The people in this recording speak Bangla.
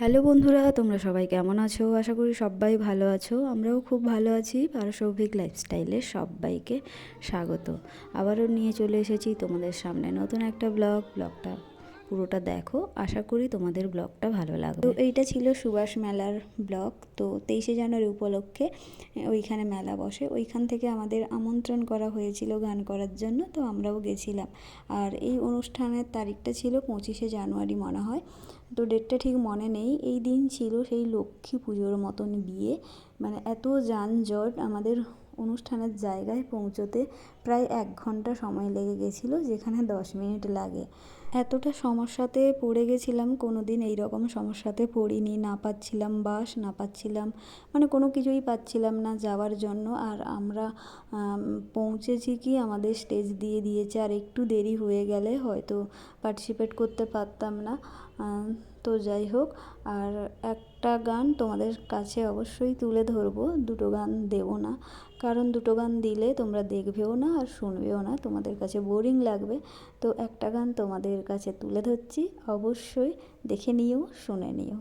হ্যালো বন্ধুরা, তোমরা সবাই কেমন আছো? আশা করি সবাই ভালো আছো। আমরাও খুব ভালো আছি। পারসৌভিক লাইফস্টাইলে সবাইকে স্বাগত। আবারও নিয়ে চলে এসেছি তোমাদের সামনে নতুন একটা ব্লগ ব্লগটা পুরোটা দেখো। আশা করি তোমাদের ব্লগটা ভালো লাগবে। তো এইটা ছিল সুভাষ মেলার ব্লগ। তো তেইশে জানুয়ারি উপলক্ষে ওইখানে মেলা বসে। ওইখান থেকে আমাদের আমন্ত্রণ করা হয়েছিল গান করার জন্য, তো আমরাও গেছিলাম। আর এই অনুষ্ঠানের তারিখটা ছিল পঁচিশে জানুয়ারি মনে হয়। তো ডেটটা ঠিক মনে নেই। এই দিন ছিল সেই লক্ষ্মী পুজোর মতন বিয়ে। মানে এত যানজট আমাদের অনুষ্ঠানের জায়গায় পৌঁছোতে প্রায় এক ঘণ্টা সময় লেগে গেছিল, যেখানে দশ মিনিট লাগে। এতটা সমস্যাতে পড়ে গেছিলাম কোনো দিন এইরকম সমস্যাতে পড়িনি, না পাচ্ছিলাম বাস, না পাচ্ছিলাম মানে কোনো কিছুই পাচ্ছিলাম না যাওয়ার জন্য। আর আমরা পৌঁছেছি কি আমাদের স্টেজ দিয়ে দিয়েছে, আর একটু দেরি হয়ে গেলে হয়তো পার্টিসিপেট করতে পারতাম না। তো যাই হোক, আর একটা গান তোমাদের কাছে অবশ্যই তুলে ধরবো, দুটো গান দেবো না। কারণ দুটো গান দিলে তোমরা দেখবেও না আর শুনবেও না, তোমাদের কাছে বোরিং লাগবে। তো একটা গান তোমাদের কাছে তুলে ধরছি, অবশ্যই দেখে নিও, শুনে নিও।